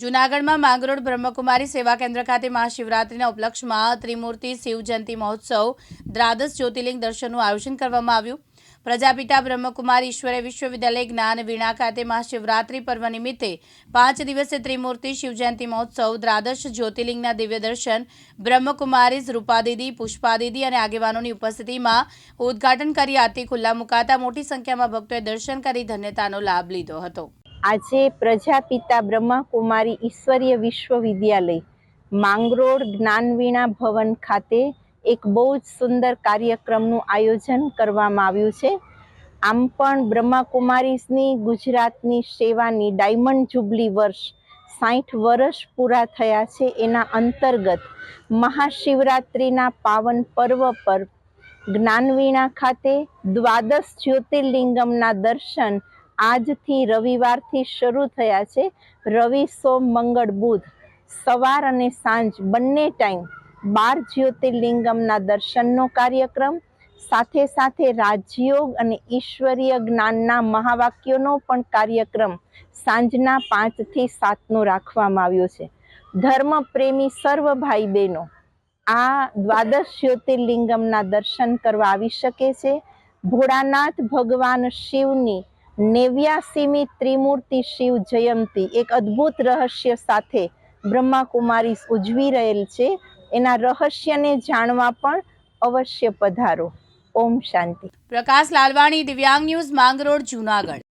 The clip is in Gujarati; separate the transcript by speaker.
Speaker 1: જૂનાગઢમાં માંગરોળ બ્રહ્મકુમારી સેવા કેન્દ્ર ખાતે મહાશિવરાત્રિના ઉપલક્ષમાં ત્રિમૂર્તિ શિવજયંતિ મહોત્સવ દ્વાદશ જ્યોતિર્લિંગ દર્શનનું આયોજન કરવામાં આવ્યું. પ્રજાપિતા બ્રહ્મકુમારી ઈશ્વરે વિશ્વવિદ્યાલય જ્ઞાન વીણા ખાતે મહાશિવરાત્રિ પર્વ નિમિત્તે પાંચ દિવસે ત્રિમૂર્તિ શિવજયંતિ મહોત્સવ દ્વાદશ જ્યોતિર્લિંગના દિવ્ય દર્શન, બ્રહ્મકુમારી રૂપાદીદી પુષ્પાદીદી અને આગેવાનોની ઉપસ્થિતિમાં ઉદ્ઘાટન કરી આરતી ખુલ્લા મુકાતા મોટી સંખ્યામાં ભક્તોએ દર્શન કરી ધન્યતાનો લાભ લીધો હતો.
Speaker 2: આજે પ્રજાપિતા બ્રહ્માકુમારી ઈશ્વરીય વિશ્વવિદ્યાલય, માંગરોળ જ્ઞાનવીણા ભવન ખાતે એક બહુ જ સુંદર કાર્યક્રમનું આયોજન કરવામાં આવ્યું છે. આમ પણ બ્રહ્માકુમારીઝની ગુજરાતની સેવાની ડાયમંડ જુબલી વર્ષ સાઠ વર્ષ પૂરા થયા છે એના અંતર્ગત મહાશિવરાત્રિના પાવન પર્વ પર જ્ઞાનવીણા ખાતે દ્વાદશ જ્યોતિર્લિંગમના દર્શન આજથી રવિવારથી શરૂ થયા છે. રવિ, સોમ, મંગળ, બુધ. સવાર અને સાંજ બંને ટાઈમ બાર જ્યોતિર્લિંગમના દર્શનનો કાર્યક્રમ, સાથે સાથે રાજયોગ અને ઈશ્વરીય જ્ઞાનના મહાવાક્યોનો પણ કાર્યક્રમ સાંજના પાંચથી સાતનો રાખવામાં આવ્યો છે. ધર્મ પ્રેમી સર્વ ભાઈ બહેનો, આ દ્વાદશ જ્યોતિર્લિંગમના દર્શન કરવા આવી શકે છે. ભોળાનાથ ભગવાન શિવની નેવ્યાસીમી ત્રિમૂર્તિ શિવ જયંતી એક અદ્ભુત રહસ્ય સાથે બ્રહ્માકુમારી ઉજવી રહેલ છે. એના રહસ્યને જાણવા પણ અવશ્ય પધારો. ઓમ શાંતિ.
Speaker 1: પ્રકાશ લાલવાણી, દિવ્યાંગ ન્યૂઝ માંગરોળ, જૂનાગઢ.